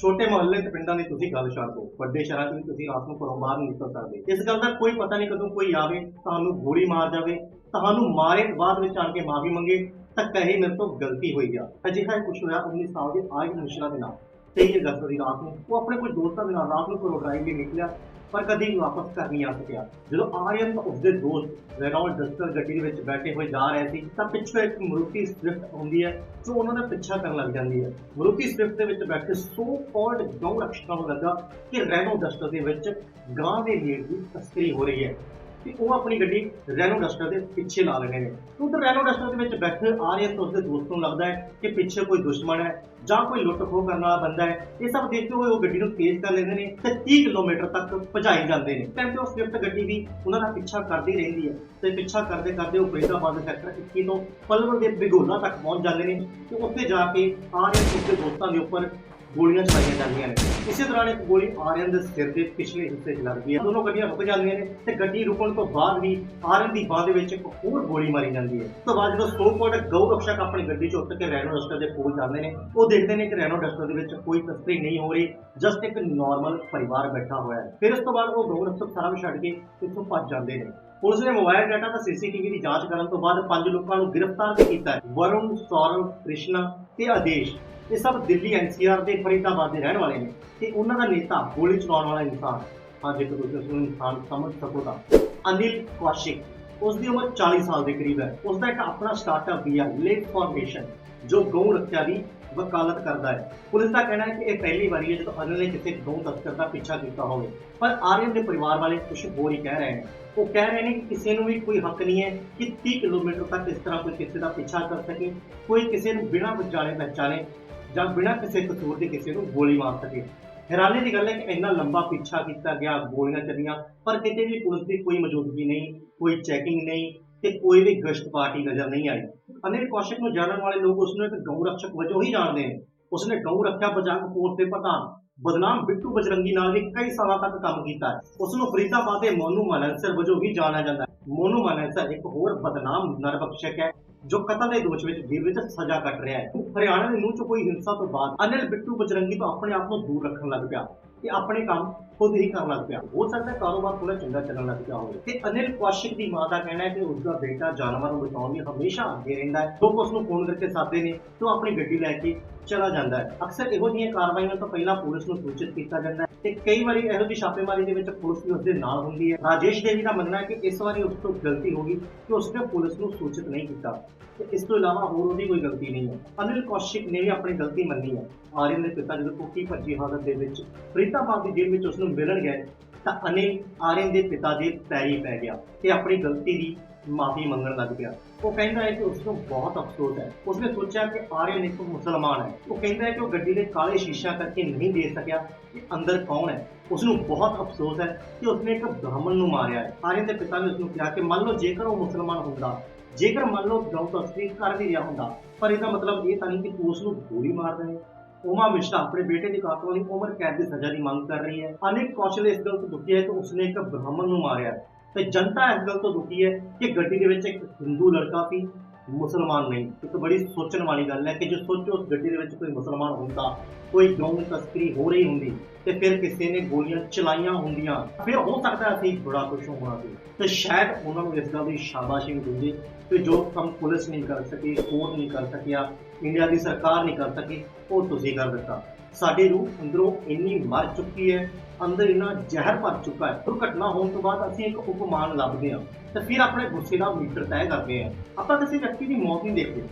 ਛੋਟੇ ਮੁਹੱਲੇ ਤੇ ਪਿੰਡਾਂ ਦੀ ਤੁਸੀਂ ਗੱਲ ਛੱਡ ਦਿਓ, ਵੱਡੇ ਸ਼ਹਿਰਾਂ 'ਚ ਵੀ ਤੁਸੀਂ ਰਾਤ ਨੂੰ ਘਰੋਂ ਬਾਹਰ ਨਹੀਂ ਨਿਕਲ ਸਕਦੇ ਇਸ ਗੱਲ ਦਾ ਕੋਈ ਪਤਾ ਨਹੀਂ ਕਦੋਂ ਕੋਈ ਆਵੇ, ਤੁਹਾਨੂੰ ਗੋਲੀ ਮਾਰ ਜਾਵੇ, ਤੁਹਾਨੂੰ ਮਾਰੇ ਬਾਅਦ ਵਿੱਚ ਆਣ ਕੇ ਮਾਫੀ ਮੰਗੇ, ਤਾਂ ਕਹੇ ਮੇਰੇ ਤੋਂ ਗਲਤੀ ਹੋਈ ਆ। ਅਜਿਹਾ ਹੀ ਕੁਝ ਹੋਇਆ 19 ਸਾਲ ਦੇ ਆਇਦ ਮੁਸ਼ਰਾ ਦੇ ਨਾਲ। 23 ਅਗਸਤ ਦੀ ਰਾਤ ਨੂੰ, ਉਹ ਆਪਣੇ ਕੁਝ ਦੋਸਤਾਂ ਦੇ ਨਾਲ ਰਾਤ ਨੂੰ ਘਰੋਂ ਡਰਾਈਵ ਲਈ ਨਿਕਲਿਆ। ਪਰ ਕਦੀ ਵਾਪਸ ਘਰ ਨਹੀਂ ਆ ਸਕਿਆ। ਜਦੋਂ ਆਰੀਅਨ ਤਾਂ ਉਸਦੇ ਦੋਸਤ ਰੈਨੋਲਡ ਡਸਟਰ ਗੱਡੀ ਦੇ ਵਿੱਚ ਬੈਠੇ ਹੋਏ ਜਾ ਰਹੇ ਸੀ, ਤਾਂ ਪਿੱਛੋਂ ਇੱਕ ਮਰੂਤੀ ਸਵਿਫਟ ਆਉਂਦੀ ਹੈ, ਜੋ ਉਹਨਾਂ ਦਾ ਪਿੱਛਾ ਕਰਨ ਲੱਗ ਜਾਂਦੀ ਹੈ। ਮਰੂਤੀ ਸਵਿਫਟ ਦੇ ਵਿੱਚ ਬੈਠੇ ਸੋ ਕਾਲਡ ਗਊ ਰਕਸ਼ਕਾਂ ਨੂੰ ਲੱਗਾ ਕਿ ਰੈਨੋ ਡਸਟਰ ਦੇ ਵਿੱਚ ਗਾਂ ਦੇ ਮੀਟ ਦੀ ਤਸਕਰੀ ਹੋ ਰਹੀ ਹੈ। ਤੇ ਉਹ ਆਪਣੀ ਗੱਡੀ ਰੈਨੋ ਡਸਟਰ ਦੇ ਪਿੱਛੇ ਲਾ ਲੈਣੇ ਨੇ। ਉਧਰ ਰੈਨੋ ਡਸਟਰ ਦੇ ਵਿੱਚ ਬੈਠੇ ਆਰੀਅਨ ਤੋਂ ਉਸਦੇ ਦੋਸਤ ਨੂੰ ਲੱਗਦਾ ਹੈ ਕਿ ਪਿੱਛੇ ਕੋਈ ਦੁਸ਼ਮਣ ਹੈ ਜਾਂ ਕੋਈ ਲੁੱਟ ਖੋਹ ਕਰਨ ਵਾਲਾ ਬੰਦਾ ਹੈ। ਇਹ ਸਭ ਦੇਖਦੇ ਹੋਏ ਉਹ ਗੱਡੀ ਨੂੰ ਤੇਜ਼ ਕਰ ਲੈਂਦੇ ਨੇ ਤੇ 30 ਕਿਲੋਮੀਟਰ ਤੱਕ ਭਜਾਈ ਜਾਂਦੇ ਨੇ। ਟਾਈਮ ਤੇ ਉਹ ਸਵਿਫਟ ਗੱਡੀ ਵੀ ਉਹਨਾਂ ਦਾ ਪਿੱਛਾ ਕਰਦੀ ਰਹਿੰਦੀ ਹੈ ਤੇ ਪਿੱਛਾ ਕਰਦੇ ਕਰਦੇ ਉਹ ਫਰੀਦਾਬਾਦ ਦੇ ਸੈਕਟਰ 21 ਤੋਂ ਪਲਵਰ ਦੇ ਬਿਗੋਲਾ ਤੱਕ ਪਹੁੰਚ ਜਾਂਦੇ ਨੇ ਤੇ ਉੱਥੇ ਜਾ ਕੇ ਆਰੀਅਨ ਉਸਦੇ ਦੋਸਤਾਂ ਦੇ ਉੱਪਰ ਗੋਲੀਆਂ ਚਲਾਈਆਂ ਜਾਂਦੀਆਂ ਨੇ। ਇਸੇ ਦੌਰਾਨ ਇੱਕ ਗੋਲੀ ਆਰਯਨ ਦੇ ਸਿਰ ਦੇ ਪਿਛਲੇ ਹਿੱਸੇ 'ਚ ਲੱਗਦੀ ਹੈ। ਦੋਨੋਂ ਗੱਡੀਆਂ ਰੁਕ ਜਾਂਦੀਆਂ ਨੇ ਤੇ ਗੱਡੀ ਰੁਕਣ ਤੋਂ ਬਾਅਦ ਵੀ ਆਰਯਨ ਦੀ ਬਾਹ ਦੇ ਵਿੱਚ ਇੱਕ ਹੋਰ ਗੋਲੀ ਮਾਰੀ ਜਾਂਦੀ ਹੈ। ਉਸ ਤੋਂ ਬਾਅਦ ਜਦੋਂ ਸੋ ਕੋਡ ਗਊ ਰਕਸ਼ਕ ਆਪਣੀ ਗੱਡੀ 'ਚ ਉੱਤਰ ਕੇ ਰੈਨੋ ਡਸਟਰ ਦੇ ਕੋਲ ਜਾਂਦੇ ਨੇ, ਉਹ ਦੇਖਦੇ ਨੇ ਕਿ ਰੈਨੋ ਡਸਟਰ ਦੇ ਵਿੱਚ ਕੋਈ ਤਸਕਰੀ ਨਹੀਂ ਹੋ ਰਹੀ ਜਸਟ ਇੱਕ ਨਾਰਮਲ ਪਰਿਵਾਰ ਬੈਠਾ ਹੋਇਆ ਹੈ। ਫਿਰ ਉਸ ਤੋਂ ਬਾਅਦ ਉਹ ਗਊ ਰਕਸ਼ਕ ਸਾਰਾ ਛੱਡ ਕੇ ਇੱਥੋਂ ਭੱਜ ਜਾਂਦੇ ਨੇ। ਪੁਲਿਸ ਨੇ ਮੋਬਾਈਲ ਡਾਟਾ ਤੇ ਸੀਸੀਟੀਵੀ ਦੀ ਜਾਂਚ ਕਰਨ ਤੋਂ ਬਾਅਦ ਪੰਜ ਲੋਕਾਂ ਨੂੰ ਗ੍ਰਿਫਤਾਰ ਵੀ ਕੀਤਾ ਹੈ। ਵਰੁਣ, ਸੌਰਵ, ਕ੍ਰਿਸ਼ਨਾ ਤੇ ਆਦੇਸ਼। ਇਹ ਸਭ ਦਿੱਲੀ ਐਨਸੀਆਰ ਦੇ ਫਰੀਦਾਬਾਦ ਦੇ ਰਹਿਣ ਵਾਲੇ ਨੇ ਤੇ ਉਹਨਾਂ ਦਾ ਨੇਤਾ ਗੋਲੀ ਚਲਾਉਣ ਵਾਲਾ ਇਨਸਾਨ ਹਾਂ। ਜੇਕਰ ਤੁਸੀਂ ਉਸ ਨੂੰ ਇਨਸਾਨ ਸਮਝ ਸਕੋ ਤਾਂ। ਅਨਿਲ ਕੌਸ਼ਿਕ ਉਸ ਦੀ ਉਮਰ 40 ਸਾਲ ਦੇ ਕਰੀਬ ਹੈ। ਉਸ ਦਾ ਇੱਕ ਆਪਣਾ ਸਟਾਰਟਅਪ ਵੀ ਹੈ ਲੇਕ ਫਾਰਮੇਸ਼ਨ ਜੋ ਗਊ ਰੱਖਿਆ ਦੀ ਵਕਾਲਤ ਕਰਦਾ ਹੈ। ਪੁਲਿਸ ਦਾ ਕਹਿਣਾ ਹੈ ਕਿ ਇਹ ਪਹਿਲੀ ਵਾਰੀ ਹੈ ਜਦੋਂ ਅਨਿਲ ਨੇ ਕਿਸੇ ਗਊ ਤਸਕਰ ਦਾ ਪਿੱਛਾ ਕੀਤਾ ਹੋਵੇ। ਪਰ ਆਰੀਅਨ ਦੇ ਪਰਿਵਾਰ ਵਾਲੇ ਕੁਝ ਹੋਰ ਹੀ ਕਹਿ ਰਹੇ ਨੇ। ਉਹ ਕਹਿ ਰਹੇ ਨੇ ਕਿ ਕਿਸੇ ਨੂੰ ਵੀ ਕੋਈ ਹੱਕ ਨਹੀਂ ਹੈ ਕਿ 30 ਕਿਲੋਮੀਟਰ ਤੱਕ ਇਸ ਤਰ੍ਹਾਂ ਕੋਈ ਕਿਸੇ ਦਾ ਪਿੱਛਾ ਕਰ ਸਕੇ, ਕੋਈ ਕਿਸੇ ਨੂੰ ਬਿਨਾਂ ਵਿਚਾਲੇ ਪਹਿਚਾਣੇ ਜਾਂ ਬਿਨਾਂ ਕਿਸੇ ਕਸੂਰ ਦੇ ਕਿਸੇ ਨੂੰ ਗੋਲੀ ਮਾਰ ਸਕੇ। ਹੈਰਾਨੀ ਦੀ ਗੱਲ ਹੈ ਕਿ ਇੰਨਾ ਲੰਬਾ ਪਿੱਛਾ ਕੀਤਾ ਗਿਆ, ਗੋਲੀਆਂ ਚੱਲੀਆਂ, ਪਰ ਕਿਤੇ ਵੀ ਪੁਲਿਸ ਦੀ ਕੋਈ ਮੌਜੂਦਗੀ ਨਹੀਂ, ਕੋਈ ਚੈਕਿੰਗ ਨਹੀਂ ਤੇ ਕੋਈ ਵੀ ਗਸ਼ਤ ਪਾਰਟੀ ਨਜ਼ਰ ਨਹੀਂ ਆਈ। ਅਨਿਲ ਕੌਸ਼ਿਕ ਨੂੰ ਜਾਣਨ ਵਾਲੇ ਲੋਕ ਉਸ ਨੂੰ ਇੱਕ ਗਊ ਰਕਸ਼ਕ ਵਜੋਂ ਹੀ ਜਾਣਦੇ ਨੇ। ਉਸਨੇ ਗਊ ਰੱਖਿਆ ਬਜਰੰਗ ਫੋਰਸ ਦੇ ਪ੍ਰਧਾਨ ਬਦਨਾਮ ਬਿੱਟੂ ਬਜਰੰਗੀ ਨਾਲ ਵੀ ਕਈ ਸਾਲਾਂ ਤੱਕ ਕੰਮ ਕੀਤਾ ਹੈ। ਉਸ ਨੂੰ ਫਰੀਦਾਬਾਦ ਦੇ ਮੋਨੂ ਮਾਨਸਰ ਵਜੋਂ ਵੀ ਜਾਣਿਆ ਜਾਂਦਾ ਹੈ। ਮੋਨੂ ਮਾਨਸਰ ਇੱਕ ਹੋਰ ਬਦਨਾਮ ਨਰਬਖਸ਼ਕ ਹੈ। ਜੋ ਕਤਲ ਦੇ ਦੋਸ਼ ਵਿੱਚ ਜੇਲ੍ਹ ਵਿੱਚ ਸਜ਼ਾ ਕੱਟ ਰਿਹਾ ਹੈ। ਹਰਿਆਣਾ ਦੇ ਮੂੰਹ 'ਚ ਕੋਈ ਹਿੰਸਾ ਤੋਂ ਬਾਅਦ ਅਨਿਲ ਬਿੱਟੂ ਬਜਰੰਗੀ ਤੋਂ ਆਪਣੇ ਆਪ ਨੂੰ ਦੂਰ ਰੱਖਣ ਲੱਗ ਪਿਆ ਤੇ ਆਪਣੇ ਕੰਮ ਖੁਦ ਹੀ ਕਰਨ ਲੱਗ ਪਿਆ। ਹੋ ਸਕਦਾ ਕਾਰੋਬਾਰ ਥੋੜਾ ਚੰਗਾ ਚੱਲਣ ਲੱਗ ਪਿਆ ਹੋਵੇ। ਤੇ ਅਨਿਲ ਕੌਸ਼ਿਕ ਦੀ ਮਾਂ ਦਾ ਕਹਿਣਾ ਹੈ ਕਿ ਉਸ ਦਾ ਬੇਟਾ ਜਾਨਵਰਾਂ ਨੂੰ ਬਚਾਉਣ ਲਈ ਹਮੇਸ਼ਾ ਅੱਗੇ ਰਹਿੰਦਾ ਹੈ। ਲੋਕ ਉਸ ਨੂੰ ਫੋਨ ਕਰਕੇ ਸਾਦੇ ਨੇ ਤੇ ਉਹ ਆਪਣੀ ਗੱਡੀ ਲੈ ਕੇ ਚਲਾ ਜਾਂਦਾ ਹੈ। ਅਕਸਰ ਇਹੋ ਜਿਹੀਆਂ ਕਾਰਵਾਈਆਂ ਤੋਂ ਪਹਿਲਾਂ ਪੁਲਿਸ ਨੂੰ ਸੂਚਿਤ ਕੀਤਾ ਜਾਂਦਾ ਹੈ। ਤੇ ਕਈ ਵਾਰੀ ਇਹੋ ਜਿਹੀ ਛਾਪੇਮਾਰੀ ਦੇ ਵਿੱਚ ਪੁਲਿਸ ਵੀ ਉਸਦੇ ਨਾਲ ਹੁੰਦੀ ਹੈ। ਰਾਜੇਸ਼ ਦੇਵੀ ਦਾ ਮੰਨਣਾ ਹੈ ਕਿ ਇਸ ਵਾਰੀ ਉਸ ਤੋਂ ਗਲਤੀ ਹੋ ਗਈ ਕਿ ਉਸਨੇ ਪੁਲਿਸ ਨੂੰ ਸੂਚਿਤ ਨਹੀਂ ਕੀਤਾ ਤੇ ਇਸ ਤੋਂ ਇਲਾਵਾ ਹੋਰ ਉਹਦੀ ਕੋਈ ਗਲਤੀ ਨਹੀਂ ਹੈ। ਅਨਿਲ ਕੌਸ਼ਿਕ ਨੇ ਵੀ ਆਪਣੀ ਗਲਤੀ ਮੰਨੀ ਹੈ। ਆਰੀਅਨ ਦੇ ਪਿਤਾ ਜਦੋਂ ਟੁੱਟੀ ਭੱਜੀ ਹਾਲਤ ਦੇ ਵਿੱਚ ਫਰੀਦਾਬਾਦ ਦੀ ਜੇਲ੍ਹ ਵਿੱਚ ਉਸ ਨੂੰ ਮਿਲਣ ਗਏ ਤਾਂ ਅਨਿਲ ਆਰਿਨ ਦੇ ਪਿਤਾ ਦੇ ਪੈਰੀ ਪੈ ਗਿਆ ਤੇ ਆਪਣੀ ਗਲਤੀ ਦੀ ਮਾਫੀ ਮੰਗਣ ਲੱਗ ਪਿਆ। ਉਹ ਕਹਿੰਦਾ ਹੈ ਕਿ ਉਸ ਨੂੰ ਬਹੁਤ ਅਫਸੋਸ ਹੈ। ਉਸਨੇ ਸੋਚਿਆ ਕਿ ਆਰੀਅਨ ਇੱਕ ਮੁਸਲਮਾਨ ਹੈ। ਉਹ ਕਹਿੰਦਾ ਹੈ ਕਿ ਉਹ ਗੱਡੀ ਦੇ ਕਾਲੇ ਸ਼ੀਸ਼ਾ ਕਰਕੇ ਨਹੀਂ ਦੇ ਸਕਿਆ ਕਿ ਅੰਦਰ ਕੌਣ ਹੈ? ਉਸ ਨੂੰ ਬਹੁਤ ਅਫਸੋਸ ਹੈ ਕਿ ਉਸਨੇ ਇੱਕ ਬ੍ਰਾਹਮਣ ਨੂੰ ਮਾਰਿਆ ਹੈ। ਆਰੀਅਨ ਦੇ ਪਿਤਾ ਨੇ ਉਸ ਨੂੰ ਕਿਹਾ ਕਿ ਮੰਨ ਲਓ ਜੇਕਰ ਉਹ ਮੁਸਲਮਾਨ ਹੁੰਦਾ, ਜੇਕਰ ਮੰਨ ਲਓ ਗਲਤ ਤਸਕਰੀ ਕਰ ਵੀ ਰਿਹਾ ਹੁੰਦਾ, ਪਰ ਇਹਦਾ ਮਤਲਬ ਇਹ ਤਾਂ ਨਹੀਂ ਕਿ ਤੂੰ ਉਸ ਨੂੰ ਗੋਲੀ ਮਾਰ ਦੇਵੇਂ। ਉਮਾ ਮਿਸ਼ਰਾ ਆਪਣੇ ਬੇਟੇ ਦੀ ਕਾਤਲਾਂ ਦੀ ਉਮਰ, ਕੈਦ ਦੀ ਸਜ਼ਾ ਦੀ ਮੰਗ ਕਰ ਰਹੀ ਹੈ। ਅਨਿਕ ਕੌਸ਼ਲ ਇਸ ਗੱਲ ਤੋਂ ਦੁਖੀ ਹੈ ਕਿ ਉਸਨੇ ਇੱਕ ਬ੍ਰਾਹਮਣ ਨੂੰ ਮਾਰਿਆ ਤੇ ਜਨਤਾ ਇਸ ਗੱਲ ਤੋਂ ਦੁਖੀ ਹੈ ਕਿ ਗੱਡੀ ਦੇ ਵਿੱਚ ਇੱਕ ਹਿੰਦੂ ਲੜਕਾ ਸੀ ਮੁਸਲਮਾਨ ਨਹੀਂ। ਇੱਕ ਬੜੀ ਸੋਚਣ ਵਾਲੀ ਗੱਲ ਹੈ ਕਿ ਜੇ ਸੋਚੋ ਉਸ ਗੱਡੀ ਦੇ ਵਿੱਚ ਕੋਈ ਮੁਸਲਮਾਨ ਹੁੰਦਾ ਕੋਈ ਗਊ ਤਸਕਰੀ ਹੋ ਰਹੀ ਹੁੰਦੀ ਤੇ ਫਿਰ ਕਿਸੇ ਨੇ ਗੋਲੀਆਂ ਚਲਾਈਆਂ ਹੁੰਦੀਆਂ। ਫਿਰ ਹੋ ਸਕਦਾ ਸੀ ਬੜਾ ਕੁਝ ਹੋਣਾ ਸੀ। ਤੇ ਸ਼ਾਇਦ ਉਹਨਾਂ ਨੂੰ ਇਸ ਗੱਲ ਦੀ ਸ਼ਾਬਾਸ਼ੀ ਮਿਲਦੀ ਕਿ ਜੋ ਕੰਮ ਪੁਲਿਸ ਨਹੀਂ ਕਰ ਸਕੀ, ਕੋਰਟ ਨਹੀਂ ਕਰ ਸਕਿਆ ਇੰਡੀਆ ਦੀ ਸਰਕਾਰ ਨਹੀਂ ਕਰ ਸਕੀ, ਉਹ ਤੁਸੀਂ ਕਰ ਦਿੱਤਾ। ਸਾਡੀ ਰੂਹ ਅੰਦਰੋਂ ਇੰਨੀ ਮਰ ਚੁੱਕੀ ਹੈ, ਅੰਦਰ ਇੰਨਾ ਜ਼ਹਿਰ ਭਰ ਚੁੱਕਾ ਹੈ। ਦੁਰਘਟਨਾ ਹੋਣ ਤੋਂ ਬਾਅਦ ਅਸੀਂ ਇੱਕ ਉਪਮਾਨ ਲੱਭਦੇ ਹਾਂ ਤੇ ਫਿਰ ਆਪਣੇ ਗੁੱਸੇ ਦਾ ਮੀਟਰ ਤੈਅ ਕਰਦੇ ਹਾਂ। ਆਪਾਂ ਕਿਸੇ ਵਿਅਕਤੀ ਦੀ ਮੌਤ ਨਹੀਂ ਦੇਖਦੇ।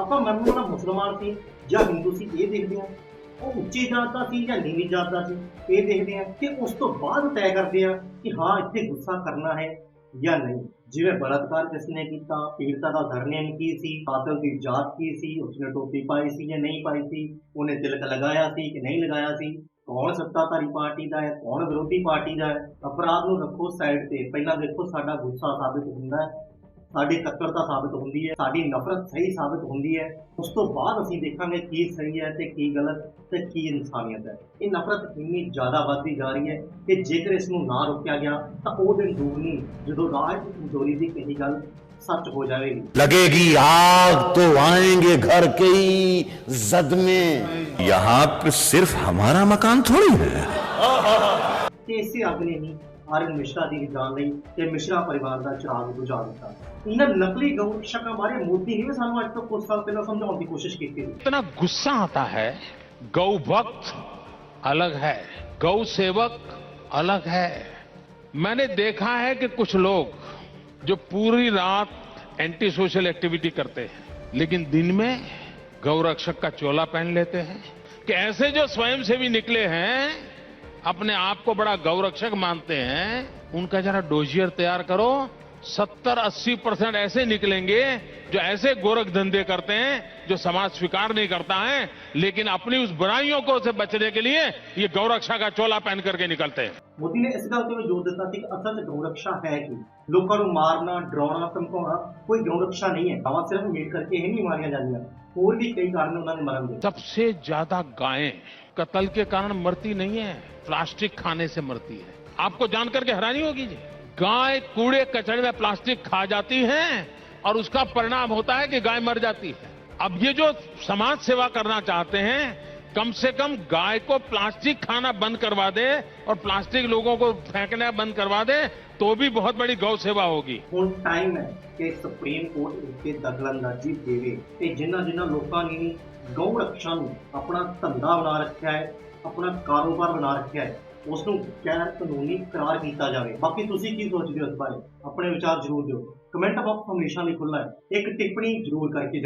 ਆਪਾਂ ਮਰਨ ਵਾਲਾ ਮੁਸਲਮਾਨ ਸੀ ਜਾਂ ਹਿੰਦੂ ਸੀ, ਇਹ ਦੇਖਦੇ ਹਾਂ। ਉਹ ਉੱਚੀ ਜਾਤ ਦਾ ਸੀ ਜਾਂ ਨੀਵੀਂ ਜਾਤ ਦਾ ਸੀ, ਇਹ ਦੇਖਦੇ ਹਾਂ। ਤੇ ਉਸ ਤੋਂ ਬਾਅਦ ਤੈਅ ਕਰਦੇ ਹਾਂ ਕਿ ਹਾਂ, ਇੱਥੇ ਗੁੱਸਾ ਕਰਨਾ ਹੈ ਜਾਂ ਨਹੀਂ। ਜਿਵੇਂ ਬਲਾਤਕਾਰ ਕਿਸ ਨੇ ਕੀਤਾ, ਪੀੜਤਾ ਦਾ ਧਰਨੇਮ ਕੀ ਸੀ ਕਾਤਲ ਦੀ ਜਾਤ ਕੀ ਸੀ, ਉਸਨੇ ਟੋਪੀ ਪਾਈ ਸੀ ਜਾਂ ਨਹੀਂ ਪਾਈ ਸੀ, ਉਹਨੇ ਤਿਲਕ ਲਗਾਇਆ ਸੀ ਕਿ ਨਹੀਂ ਲਗਾਇਆ ਸੀ, ਕੌਣ ਸੱਤਾਧਾਰੀ ਪਾਰਟੀ ਦਾ ਹੈ, ਕੌਣ ਵਿਰੋਧੀ ਪਾਰਟੀ ਦਾ ਹੈ, ਅਪਰਾਧ ਨੂੰ ਰੱਖੋ ਸਾਈਡ ਤੇ, ਪਹਿਲਾਂ ਦੇਖੋ ਸਾਡਾ ਗੁੱਸਾ ਸਾਬਿਤ ਹੁੰਦਾ ਹੈ ਸਾਡੀ ਕੱਕਰਤਾ ਸਾਬਿਤ ਹੁੰਦੀ ਹੈ ਸਾਡੀ ਨਫ਼ਰਤ ਸਹੀ ਸਾਬਿਤ ਹੁੰਦੀ ਹੈ ਉਸ ਤੋਂ ਬਾਅਦ ਅਸੀਂ ਦੇਖਾਂਗੇ ਕੀ ਸਹੀ ਹੈ ਤੇ ਕੀ ਗਲਤ ਤੇ ਕੀ ਇਨਸਾਨੀਅਤ ਹੈ ਇਹ ਨਫ਼ਰਤ ਇੰਨੀ ਜ਼ਿਆਦਾ ਵੱਧਦੀ ਜਾ ਰਹੀ ਹੈ ਕਿ ਜੇਕਰ ਇਸ ਨੂੰ ਨਾ ਰੋਕਿਆ ਗਿਆ ਤਾਂ ਉਹ ਦਿਨ ਦੂਰ ਨਹੀਂ ਜਦੋਂ ਰਾਜ ਦੀ ਕਮਜ਼ੋਰੀ ਦੀ ਕਹੀ ਗੱਲ ਸੱਚ ਹੋ ਜਾਵੇਗੀ लगेगी आग तो आएंगे घर के ही जद में यहाँ पे सिर्फ हमारा मकान थोड़ी है ਤੇ ਇਸੇ ਅੱਗ ਨੇ ਹੀ ਆਰਯਨ ਮਿਸ਼ਰਾ ਦੀ ਵੀ ਜਾਨ ਲਈ ਤੇ ਮਿਸ਼ਰਾ ਪਰਿਵਾਰ ਦਾ ਚਿਰਾਗ ਬੁਝਾ ਦਿੱਤਾ ਇਹਨਾਂ ਨਕਲੀ ਗਊ ਰਕਸ਼ਕਾਂ ਬਾਰੇ ਮੋਦੀ ਨੇ ਵੀ ਸਾਨੂੰ ਅੱਜ ਤੋਂ ਕੁਝ ਸਾਲ ਪਹਿਲਾਂ ਸਮਝਾਉਣ ਦੀ ਕੋਸ਼ਿਸ਼ ਕੀਤੀ ਸੀ इतना गुस्सा आता है गौ भक्त अलग है गौ सेवक अलग है मैंने देखा है कि कुछ लोग जो पूरी रात एंटी सोशल एक्टिविटी करते हैं लेकिन दिन में गौ रक्षक का चोला पहन लेते हैं कि ऐसे जो स्वयंसेवी निकले हैं अपने आप को बड़ा गौरक्षक मानते हैं। उनका जरा डोजियर तैयार करो। 70-80 परसेंट ऐसे निकलेंगे जो ऐसे गोरख धंधे करते हैं, जो समाज स्वीकार नहीं करता है, लेकिन अपनी उस बुराइयों को से बचने के लिए ये गौरक्षा का चोला पहन करके निकलते हैं। ਮੋਦੀ ਨੇ ਇਸ ਗੱਲ ਤੇ ਵੀ ਜ਼ੋਰ ਦਿੱਤਾ ਸੀ ਕਿ ਅਸਲ 'ਚ ਗਊ ਰਕਸ਼ਾ ਹੈ ਕੀ ਲੋਕਾਂ ਨੂੰ ਮਾਰਨਾ ਡਰਾਉਣਾ ਧਮਕਾਉਣਾ ਕੋਈ ਗਊ ਰਕਸ਼ਾ ਨਹੀਂ ਹੈ ਗਾਵਾਂ ਸਿਰਫ ਮੀਟ ਕਰਕੇ ਹੀ ਨਹੀਂ ਮਾਰੀਆਂ ਜਾਂਦੀਆਂ ਹੋਰ ਵੀ ਕਈ ਕਾਰਨ ਉਹਨਾਂ ਦੇ ਮਰਨ ਦੇ सबसे ज्यादा गायें कत्ल के कारण मरती नहीं है प्लास्टिक खाने से मरती है आपको जानकर के हैरानी होगी जी गाय कूड़े कचरे में प्लास्टिक खा जाती है और उसका परिणाम होता है कि गाय मर जाती है अब ये जो समाज सेवा करना चाहते हैं कम से कम गाय को प्लास्टिक खाना बंद करवा दे और प्लास्टिक लोगों को फेंकना बंद करवा दे तो भी बहुत बड़ी गौ सेवा होगी ਹੁਣ ਟਾਈਮ ਹੈ ਕਿ ਸੁਪਰੀਮ ਕੋਰਟ ਇਸ ਤੇ ਦਖਲਅੰਦਾਜ਼ੀ ਦੇਵੇ ਤੇ ਜਿਨ੍ਹਾਂ ਜਿਨ੍ਹਾਂ ਲੋਕਾਂ ਨੇ ਵੀ ਗਊ ਰੱਖਿਆ ਨੂੰ ਆਪਣਾ ਧੰਦਾ ਬਣਾ ਰੱਖਿਆ ਹੈ ਆਪਣਾ ਕਾਰੋਬਾਰ ਬਣਾ ਰੱਖਿਆ ਹੈ ਉਸ ਨੂੰ ਗੈਰ ਕਾਨੂੰਨੀ ਕਰਾਰ ਕੀਤਾ ਜਾਵੇ ਬਾਕੀ ਤੁਸੀਂ ਕੀ ਸੋਚਦੇ ਹੋ ਇਸ ਬਾਰੇ ਆਪਣੇ ਵਿਚਾਰ ਜ਼ਰੂਰ ਦਿਓ ਕਮੈਂਟ ਬਾਕਸ ਹਮੇਸ਼ਾ ਲਈ ਖੁੱਲ੍ਹਾ ਹੈ ਇੱਕ ਟਿੱਪਣੀ ਜ਼ਰੂਰ ਕਰਕੇ